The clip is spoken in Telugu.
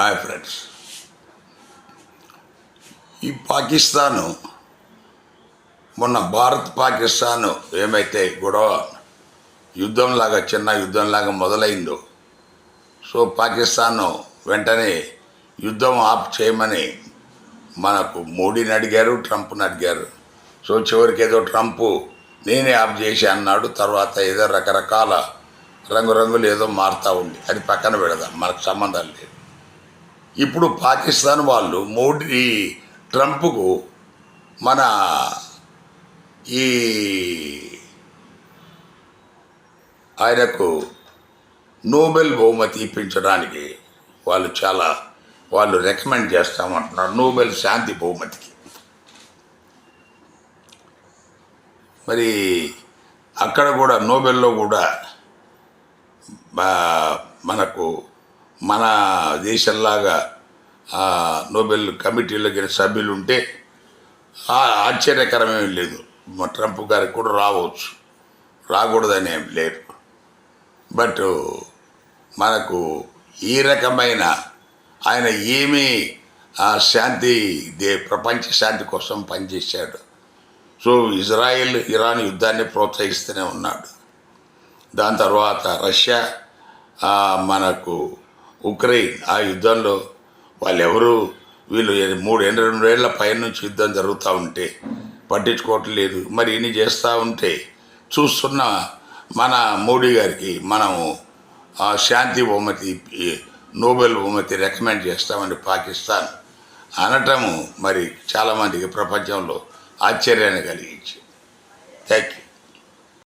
హాయ్ ఫ్రెండ్స్ ఈ పాకిస్తాను మొన్న భారత్ పాకిస్తాన్ ఏమైతే గొడవ యుద్ధంలాగా చిన్న యుద్ధంలాగా మొదలైందో సో పాకిస్తాన్ వెంటనే యుద్ధం ఆఫ్ చేయమని మనకు మోడీని అడిగారు ట్రంప్ని అడిగారు. సో చివరికి ఏదో ట్రంప్ నేనే ఆఫ్ చేసి అన్నాడు తర్వాత ఏదో రకరకాల రంగురంగులు ఏదో మారుతూ ఉంది. అది పక్కన పెడదాం మనకు సంబంధం లేదు. ఇప్పుడు పాకిస్తాన్ వాళ్ళు మోడీ ట్రంప్కు మన ఈ ఆయనకు నోబెల్ బహుమతి ఇప్పించడానికి వాళ్ళు చాలా వాళ్ళు రికమెండ్ చేస్తామంటున్నారు నోబెల్ శాంతి బహుమతికి. మరి అక్కడ కూడా నోబెల్లో కూడా మనకు మన దేశంలాగా నోబెల్ కమిటీలో గెలిచిన సభ్యులు ఉంటే ఆశ్చర్యకరమేమి లేదు. మా ట్రంప్ గారికి కూడా రావచ్చు. రాకూడదని ఏం లేదు. బట్ మనకు ఈ రకమైన ఆయన ఏమీ ఆ శాంతి దే ప్రపంచ శాంతి కోసం పనిచేశాడు. సో ఇజ్రాయెల్ ఇరాన్ యుద్ధాన్ని ప్రోత్సహిస్తూనే ఉన్నాడు. దాని తర్వాత రష్యా మనకు ఉక్రెయిన్ ఆ యుద్ధంలో వాళ్ళెవరు? వీళ్ళు మూడు ఏళ్ళ రెండేళ్ళ పైన నుంచి యుద్ధం జరుగుతూ ఉంటే పట్టించుకోవట్లేదు మరి ఇన్ని చేస్తూ ఉంటే చూస్తున్న మన మోడీ గారికి మనము ఆ శాంతి బహుమతి నోబెల్ బహుమతి రికమెండ్ చేస్తామని పాకిస్తాన్ అనటము మరి చాలామందికి ప్రపంచంలో ఆశ్చర్యాన్ని కలిగించి థ్యాంక్ యూ